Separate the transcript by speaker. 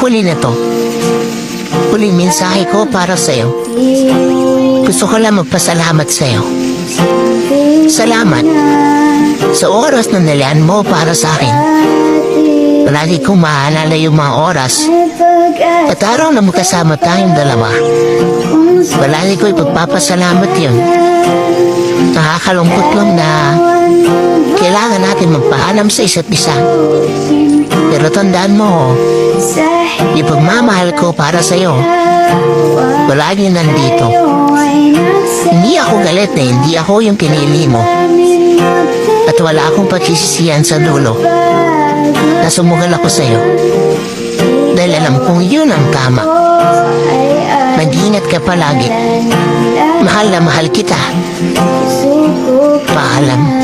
Speaker 1: Huli na to. Huling mensahe ko para sa'yo. Gusto ko lang magpasalamat sa'yo. Salamat sa oras na nilaan mo para sa akin. Palagi kong maalala yung mga oras at araw na magkasama tayong dalawa. Palagi ko ipagpapasalamat yun. Nakakalungkot lang na kailangan natin magpaalam sa isa't isa. Pero mo, yung pagmamahal ko para sa'yo, palagi nandito. Hindi ako galit na hindi ako yung pinili mo. At wala akong pagsisisihan sa dulo na sumugal ako sa'yo. Dahil alam kong yun ang tama. Mag-ingat ka palagi. Mahal na mahal kita. Paalam.